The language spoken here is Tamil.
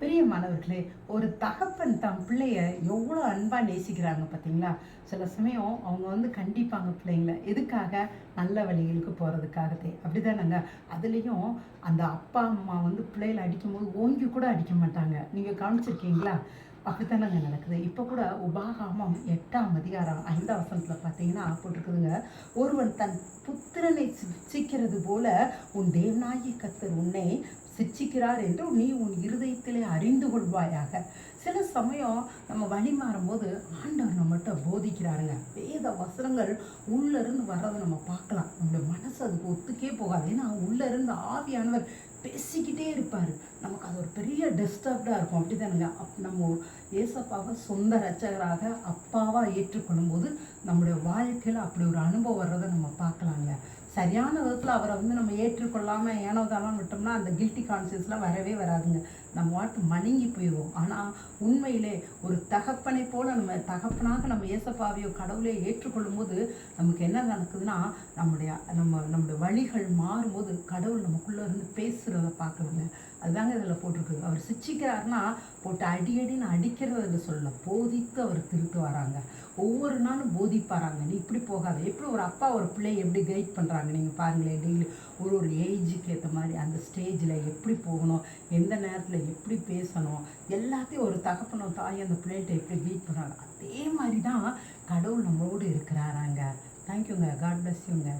பிரியமானவர்களே ஒரு தகப்பன் தன் பிள்ளைய எவ்வளோ அன்பாக நேசிக்கிறாங்க பார்த்தீங்களா? சில சமயம் அவங்க வந்து கண்டிப்பாங்க பிள்ளைங்கள எதுக்காக நல்ல வழிகளுக்கு போகிறதுக்காகத்தே அப்படிதானங்க. அதுலேயும் அந்த அப்பா அம்மா வந்து பிள்ளைகளை அடிக்கும்போது ஓங்கி கூட அடிக்க மாட்டாங்க. நீங்கள் கவனிச்சிருக்கீங்களா? அப்படித்தானங்க நடக்குது. இப்போ கூட உபாகாமம் எட்டாம் அதிகாரம் ஐந்தாம் வசனத்தில் பார்த்தீங்கன்னா போட்டிருக்குதுங்க. ஒருவன் தன் புத்திரனை சிக்கிறது போல உன் தேவனாயி கத்தர் உன்னை சிச்சிக்கிறார் என்று நீ உன் இருதயத்திலே அறிந்து கொள்வாயாக. சில சமயம் நம்ம வழி மாறும்போது ஆண்டவர் நம்மகிட்ட போதிக்கிறாருங்க. வேத வசனங்கள் உள்ள இருந்து வர்றதை நம்ம பார்க்கலாம். நம்மளுடைய மனசு அதுக்கு ஒத்துக்கே போகாது. ஏன்னா உள்ள இருந்து ஆவியானவர் பேசிக்கிட்டே இருப்பார். நமக்கு அது ஒரு பெரிய டிஸ்டர்ப்டாக இருக்கும். அப்படி தானுங்க அப் நம்ம ஏசப்பாவை சொந்த ரச்சகராக அப்பாவாக ஏற்றுக்கொள்ளும் போது நம்முடைய வாழ்க்கையில் அப்படி ஒரு அனுபவம் வர்றதை நம்ம பார்க்கலாங்க. சரியான விதத்தில் அவரை வந்து நம்ம ஏற்றுக்கொள்ளாமல் ஏனோ தானோ விட்டோம்னா அந்த கில்ட்டி கான்சியஸ்லாம் வரவே வராதுங்க. நம்ம வாட்டு மணங்கி போயிடுவோம் ஆனால் உண்மையிலே ஒரு தகப்பனை போல நம்ம தகப்பனாக நம்ம ஏசப்பாவையோ கடவுளே ஏற்றுக்கொள்ளும் போது நமக்கு என்ன நடக்குதுன்னா நம்முடைய நம்ம நம்முடைய வழிகள் மாறும்போது கடவுள் நமக்குள்ளே இருந்து பேசுகிறத பார்க்கணுங்க. அதுதாங்க இதில் போட்டிருக்கு. அவர் சிச்சிக்கிறாருன்னா போட்டு அடி அடின்னு அடிக்கிறதில் சொல்ல போதித்து அவர் திருத்து வராங்க. ஒவ்வொரு நாளும் போதிப்பாராங்க. நீ இப்படி போகாத. எப்படி ஒரு அப்பா ஒரு பிள்ளையை எப்படி கைட் பண்ணுறாங்க நீங்கள் பாருங்களேன் டெய்லி ஒரு ஒரு ஏஜுக்கு ஏற்ற மாதிரி அந்த ஸ்டேஜில் எப்படி போகணும்? எந்த நேரத்தில் எப்படி பேசணும்? எல்லாத்தையும் ஒரு தகப்பனும் தாய் அந்த பிள்ளைகிட்ட எப்படி கைட் பண்ணுறாங்க அதே மாதிரி தான் கடவுள் நம்மளோடு இருக்கிறாராங்க. தேங்க்யூங்க காட் பிளஸ் யூங்க